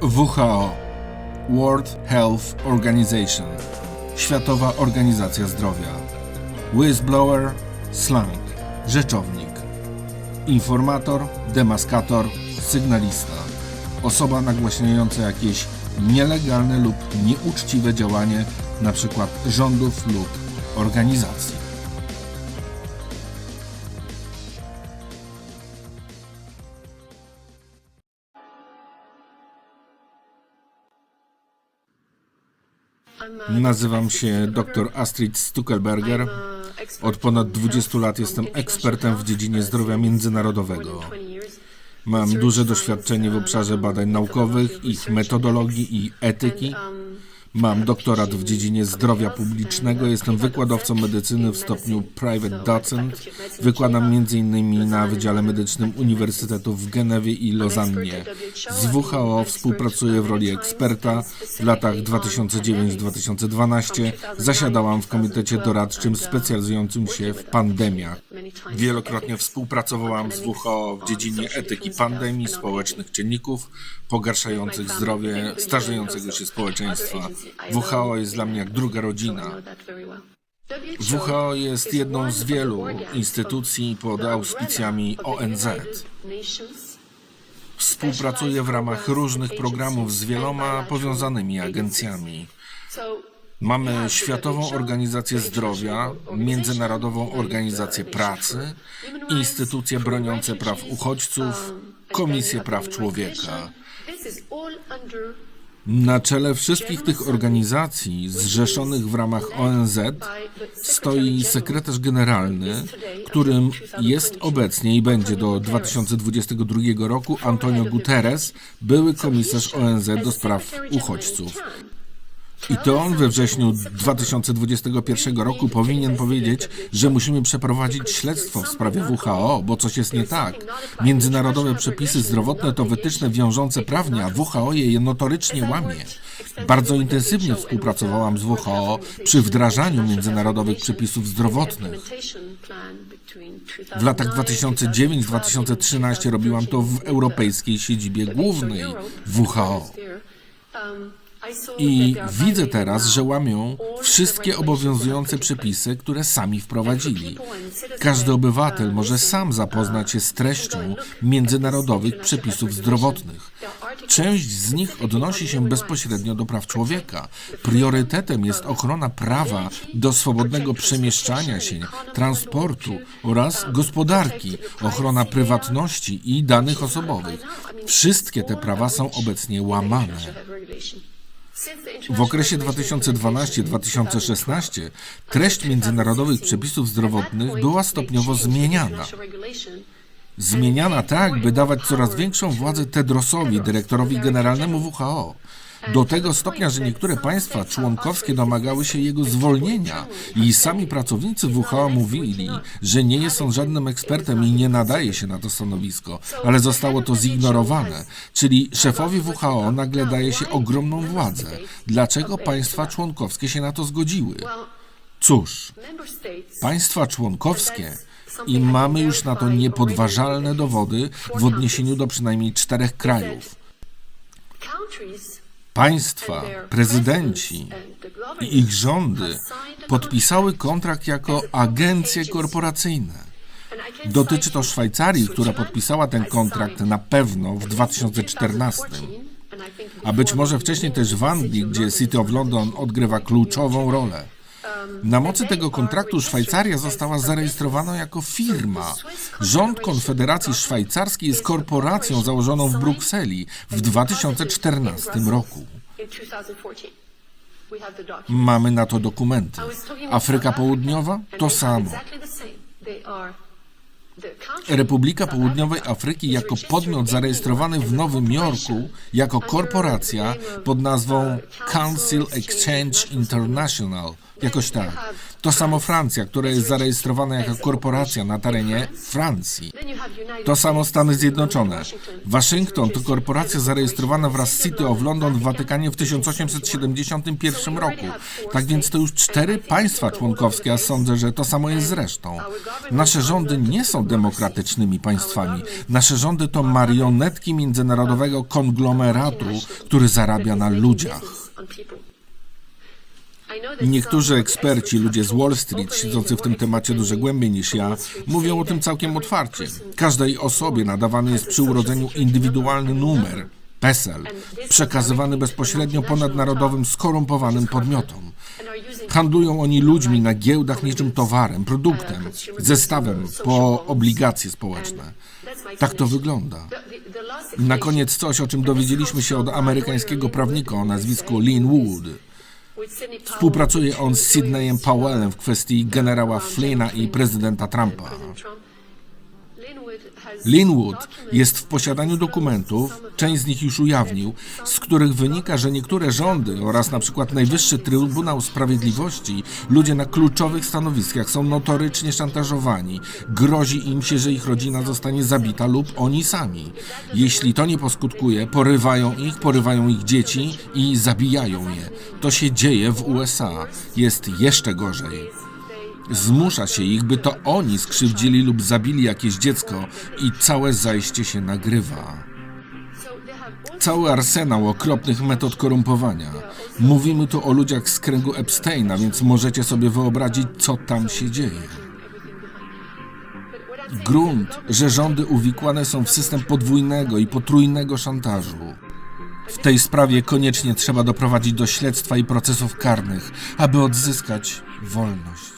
WHO World Health Organization Światowa Organizacja Zdrowia Whistleblower Slang Rzeczownik Informator, demaskator, sygnalista Osoba nagłaśniająca jakieś nielegalne lub nieuczciwe działanie np. rządów lub organizacji. Nazywam się dr Astrid Stuckelberger. Od ponad 20 lat jestem ekspertem w dziedzinie zdrowia międzynarodowego. Mam duże doświadczenie w obszarze badań naukowych, ich metodologii i etyki. Mam doktorat w dziedzinie zdrowia publicznego, jestem wykładowcą medycyny w stopniu private docent. Wykładam m.in. na Wydziale Medycznym Uniwersytetów w Genewie i Lozannie. Z WHO współpracuję w roli eksperta. W latach 2009-2012 zasiadałam w komitecie doradczym specjalizującym się w pandemiach. Wielokrotnie współpracowałam z WHO w dziedzinie etyki pandemii, społecznych czynników pogarszających zdrowie starzejącego się społeczeństwa. WHO jest dla mnie jak druga rodzina. WHO jest jedną z wielu instytucji pod auspicjami ONZ. Współpracuje w ramach różnych programów z wieloma powiązanymi agencjami. Mamy Światową Organizację Zdrowia, Międzynarodową Organizację Pracy, instytucje broniące praw uchodźców, Komisję Praw Człowieka. Na czele wszystkich tych organizacji zrzeszonych w ramach ONZ stoi sekretarz generalny, którym jest obecnie i będzie do 2022 roku Antonio Guterres, były komisarz ONZ do spraw uchodźców. I to on we wrześniu 2021 roku powinien powiedzieć, że musimy przeprowadzić śledztwo w sprawie WHO, bo coś jest nie tak. Międzynarodowe przepisy zdrowotne to wytyczne wiążące prawnie, a WHO je notorycznie łamie. Bardzo intensywnie współpracowałam z WHO przy wdrażaniu międzynarodowych przepisów zdrowotnych. W latach 2009-2013 robiłam to w europejskiej siedzibie głównej WHO. I widzę teraz, że łamią wszystkie obowiązujące przepisy, które sami wprowadzili. Każdy obywatel może sam zapoznać się z treścią międzynarodowych przepisów zdrowotnych. Część z nich odnosi się bezpośrednio do praw człowieka. Priorytetem jest ochrona prawa do swobodnego przemieszczania się, transportu oraz gospodarki, ochrona prywatności i danych osobowych. Wszystkie te prawa są obecnie łamane. W okresie 2012-2016 treść międzynarodowych przepisów zdrowotnych była stopniowo zmieniana. Zmieniana tak, by dawać coraz większą władzę Tedrosowi, dyrektorowi generalnemu WHO. Do tego stopnia, że niektóre państwa członkowskie domagały się jego zwolnienia i sami pracownicy WHO mówili, że nie jest on żadnym ekspertem i nie nadaje się na to stanowisko, ale zostało to zignorowane. Czyli szefowi WHO nagle daje się ogromną władzę. Dlaczego państwa członkowskie się na to zgodziły? Cóż, państwa członkowskie i mamy już na to niepodważalne dowody w odniesieniu do przynajmniej czterech krajów. Państwa, prezydenci i ich rządy podpisały kontrakt jako agencje korporacyjne. Dotyczy to Szwajcarii, która podpisała ten kontrakt na pewno w 2014, a być może wcześniej też w Anglii, gdzie City of London odgrywa kluczową rolę. Na mocy tego kontraktu Szwajcaria została zarejestrowana jako firma. Rząd Konfederacji Szwajcarskiej jest korporacją założoną w Brukseli w 2014 roku. Mamy na to dokumenty. Afryka Południowa to samo. Republika Południowej Afryki jako podmiot zarejestrowany w Nowym Jorku jako korporacja pod nazwą Council Exchange International. Jakoś tak. To samo Francja, która jest zarejestrowana jako korporacja na terenie Francji. To samo Stany Zjednoczone. Waszyngton to korporacja zarejestrowana wraz z City of London w Watykanie w 1871 roku. Tak więc to już cztery państwa członkowskie, a sądzę, że to samo jest z resztą. Nasze rządy nie są demokratycznymi państwami. Nasze rządy to marionetki międzynarodowego konglomeratu, który zarabia na ludziach. Niektórzy eksperci, ludzie z Wall Street, siedzący w tym temacie dużo głębiej niż ja, mówią o tym całkiem otwarcie. Każdej osobie nadawany jest przy urodzeniu indywidualny numer, PESEL, przekazywany bezpośrednio ponadnarodowym, skorumpowanym podmiotom. Handlują oni ludźmi na giełdach niczym towarem, produktem, zestawem po obligacje społeczne. Tak to wygląda. Na koniec coś, o czym dowiedzieliśmy się od amerykańskiego prawnika o nazwisku Lynn Wood. Współpracuje on z Sidneyem Powellem w kwestii generała Flynna i prezydenta Trumpa. Linwood jest w posiadaniu dokumentów, część z nich już ujawnił, z których wynika, że niektóre rządy oraz na przykład Najwyższy Trybunał Sprawiedliwości, ludzie na kluczowych stanowiskach są notorycznie szantażowani. Grozi im się, że ich rodzina zostanie zabita lub oni sami. Jeśli to nie poskutkuje, porywają ich, porywają ich dzieci i zabijają je. To się dzieje w USA. Jest jeszcze gorzej. Zmusza się ich, by to oni skrzywdzili lub zabili jakieś dziecko i całe zajście się nagrywa. Cały arsenał okropnych metod korumpowania. Mówimy tu o ludziach z kręgu Epsteina, więc możecie sobie wyobrazić, co tam się dzieje. Grunt, że rządy uwikłane są w system podwójnego i potrójnego szantażu. W tej sprawie koniecznie trzeba doprowadzić do śledztwa i procesów karnych, aby odzyskać wolność.